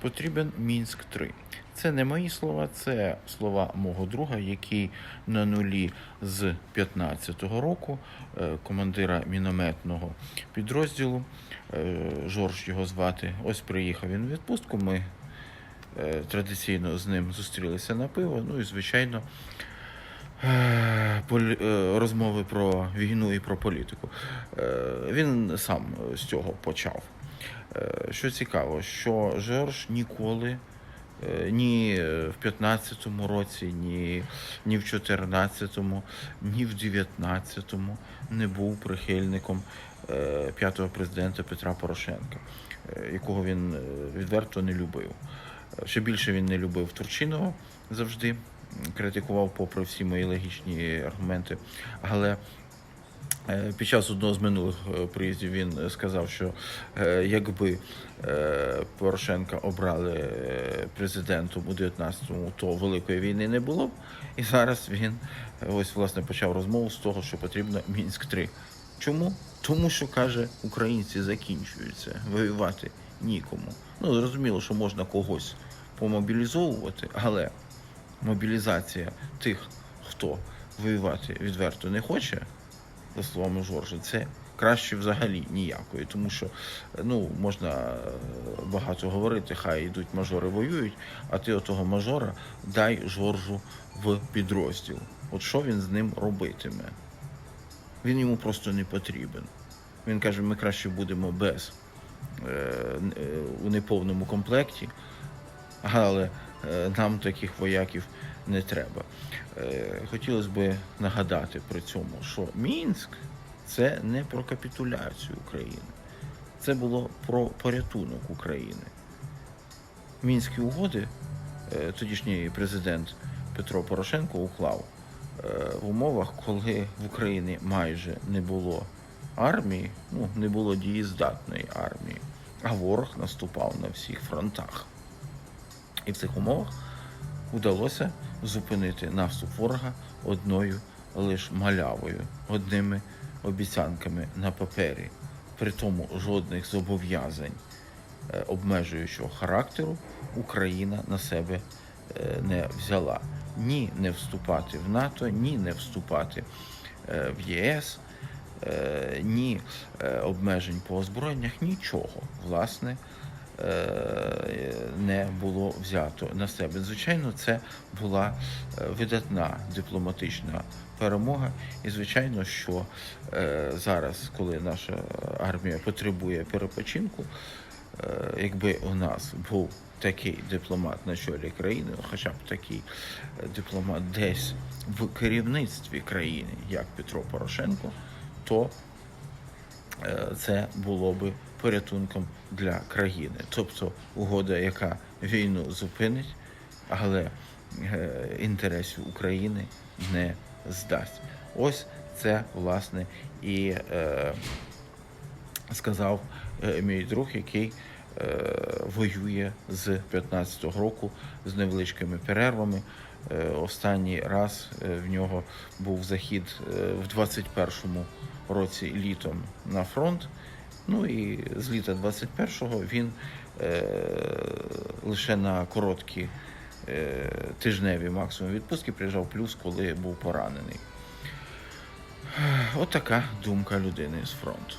Потрібен Мінськ 3 Це не мої слова, це слова мого друга, який на нулі з 15-го року, е, командира мінометного підрозділу. е, Жорж його звати. Ось приїхав він в відпустку. Ми е, традиційно з ним зустрілися на пиво. Ну і звичайно. Е, Розмови про війну і про політику. Е, Він сам з цього почав. Е, Що цікаво, що Жорж ніколи ні в 15-му році, ні, ні в 14-му, ні в 19-му не був прихильником п'ятого президента Петра Порошенка, якого він відверто не любив. Ще більше він не любив Турчинова завжди, критикував попри всі мої логічні аргументи. Але Е, Під час одного з минулих е, приїздів він сказав, що е, якби Порошенка обрали президентом у 19-му, то великої війни не було б. І зараз він ось власне почав розмову з того, що потрібно Мінськ 3 Чому? Тому що каже, українці закінчуються, воювати нікому. Ну зрозуміло, що можна когось помобілізовувати, але мобілізація тих, хто воювати відверто не хоче за словами Жоржа, це краще взагалі ніякої, тому що ну можна е, багато говорити, хай йдуть мажори воюють, а ти отого мажора дай Жоржу в підрозділ. От що він з ним робитиме? Він йому просто не потрібен. Він каже, ми краще будемо без е, е, у неповному комплекті, але нам таких вояків не треба. Е, Хотілося б нагадати при цьому, що Мінськ це не про капітуляцію України, це було про порятунок України. Мінські угоди е, тодішній президент Петро Порошенко уклав е, в умовах, коли в Україні майже не було армії, ну не було дієздатної армії, а ворог наступав на всіх фронтах. І в цих умовах вдалося зупинити наступ ворога одною лише малявою, одними обіцянками на папері. При тому жодних зобов'язань е, обмежуючого характеру Україна на себе е, не взяла. Ні не вступати в НАТО, ні не вступати е, в ЄС, ні обмежень по озброєннях, нічого, власне, не було взято на себе. Звичайно, це була е, видатна дипломатична перемога. І звичайно, що е, зараз, коли наша армія потребує перепочинку, е, якби у нас був такий дипломат на чолі країни, хоча б такий е, дипломат десь в керівництві країни, як Петро Порошенко, то е, це було би порятунком для країни. Тобто угода, яка війну зупинить, але е, інтересів України не здасть. Ось це власне і е, сказав е, мій друг, який е, воює з 15-го року з невеличкими перервами. Е, Останній раз е, в нього був захід е, в 21-му році літом на фронт. Ну і з літа 21-го він лише на короткі тижневі максимум відпустки приїжджав плюс, коли був поранений. От думка людини з фронту.